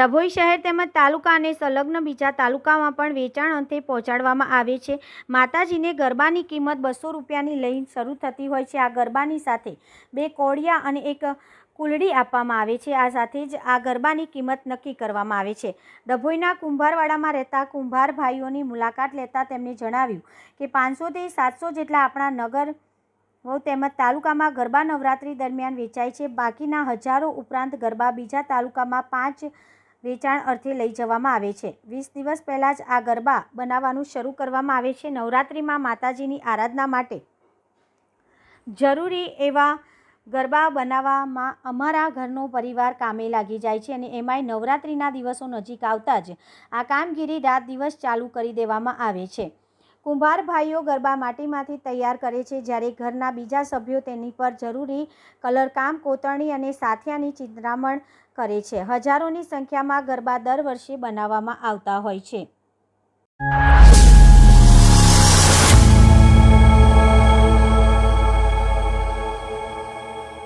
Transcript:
ડભોઈ શહેર તેમજ તાલુકા અને સંલગ્ન બીજા તાલુકામાં પણ વેચાણ અંતે પહોંચાડવામાં આવે છે. માતાજીને ગરબાની કિંમત બસો રૂપિયાની લઈ શરૂ થતી હોય છે. આ ગરબાની સાથે બે કોળિયા અને એક કુલડી આપવામાં આવે છે. આ સાથે જ આ ગરબાની કિંમત નક્કી કરવામાં આવે છે. ડભોઈના કુંભારવાડામાં રહેતા કુંભાર ભાઈઓની મુલાકાત લેતા તેમણે જણાવ્યું કે પાંચસોથી સાતસો જેટલા આપણા નગર ઓ તેમજ તાલુકામાં ગરબા નવરાત્રિ દરમિયાન વેચાય છે. બાકીના હજારો ઉપરાંત ગરબા બીજા તાલુકામાં પાંચ વેચાણ અર્થે લઈ જવામાં આવે છે. વીસ દિવસ પહેલાં જ આ ગરબા બનાવવાનું શરૂ કરવામાં આવે છે. નવરાત્રિમાં માતાજીની આરાધના માટે જરૂરી એવા ગરબા બનાવવામાં અમારા ઘરનો પરિવાર કામે લાગી જાય છે અને એમાંય નવરાત્રિના દિવસો નજીક આવતા જ આ કામગીરી રાત દિવસ ચાલુ કરી દેવામાં આવે છે. કુંભાર ભાઈઓ ગરબા માટીમાંથી તૈયાર કરે છે. જ્યારે ઘરના બીજા સભ્યો તેની પર જરૂરી કલરકામ કોતરણી અને સાથિયાની ચિંતરામણ કરે છે. હજારોની સંખ્યામાં ગરબા દર વર્ષે બનાવવામાં આવતા હોય છે.